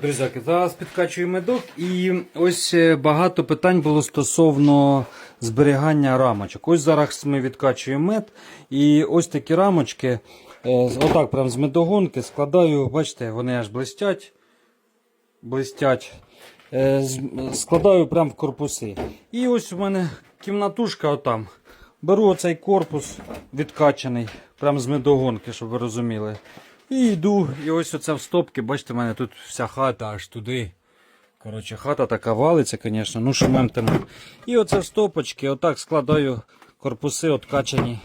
Друзяки, зараз підкачую медок і ось е, багато питань було стосовно зберігання рамочок. Ось зараз ми відкачуємо мед і ось такі рамочки, е, отак прям з медогонки складаю, бачите, вони аж блистять. блистять. Е, Складаю прям в корпуси. І ось у мене кімнатушка отам. Беру оцей корпус відкачаний, прям з медогонки, щоб ви розуміли. І йду, і ось оце в стопки, бачите, в мене тут вся хата аж туди. Коротше, хата така валиться, звісно, ну шумем. І оце в стопочки, отак складаю корпуси откачані.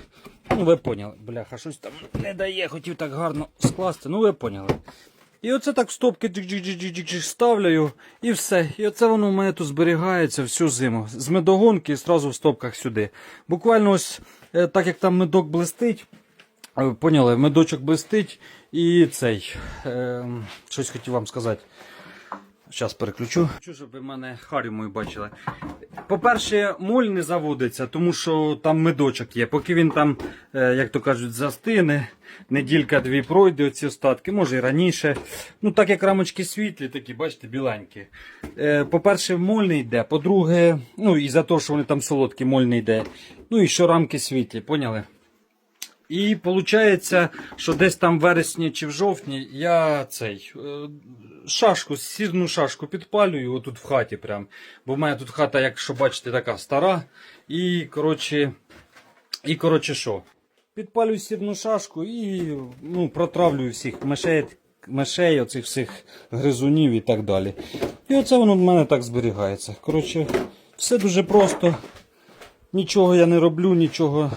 Ну, ви поняли, бляха, щось там не дає, хотів так гарно скласти, ну ви поняли. І оце так в стопки ставлю і все. І оце воно у мене тут зберігається всю зиму. З медогонки і одразу в стопках сюди. Буквально ось е, так як там медок блистить, поняли, медочок блистить і цей. Е, щось хотів вам сказати. Зараз переключу. Хочу, щоб ви мене харю мою бачили. По-перше, моль не заводиться, тому що там медочок є. Поки він там, е, як то кажуть, застине, неділька-дві пройде оці остатки, може і раніше. Ну, так як рамочки світлі, такі, бачите, біленькі. Е, По-перше, моль не йде. По-друге, ну і за те, що вони там солодкі, моль не йде. Ну і що рамки світлі, поняли? І виходить, що десь там в вересні чи в жовтні я цей е, шашку, сірну шашку підпалюю отут в хаті прям. Бо в мене тут хата, якщо бачите, така стара. І коротше, і коротше що? Підпалюю сірну шашку і ну, протравлюю всіх мишей, мишей, оцих всіх гризунів і так далі. І оце воно в мене так зберігається. Коротше, все дуже просто. Нічого я не роблю, нічого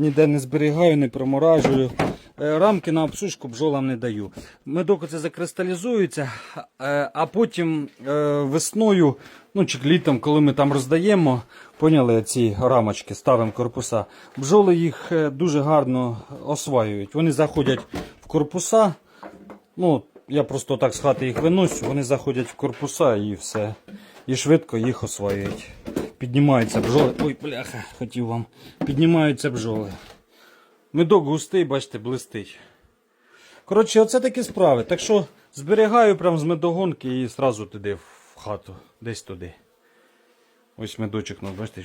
ніде не зберігаю, не проморажую. Е, Рамки на обсушку бджолам не даю. Медок це закристалізується, е, а потім е, весною, ну чи літом, коли ми там роздаємо, поняли ці рамочки, ставимо корпуса. Бджоли їх дуже гарно осваюють. Вони заходять в корпуса. Ну, я просто так з хати їх виносю, вони заходять в корпуса і все. І швидко їх освоюють. Піднімаються бджоли. Ой, бляха, хотів вам. Піднімаються бджоли. Медок густий, бачите, блистить. Коротше, оце такі справи. Так що зберігаю прям з медогонки і одразу туди в хату, десь туди. Ось медочок, ну, бачите.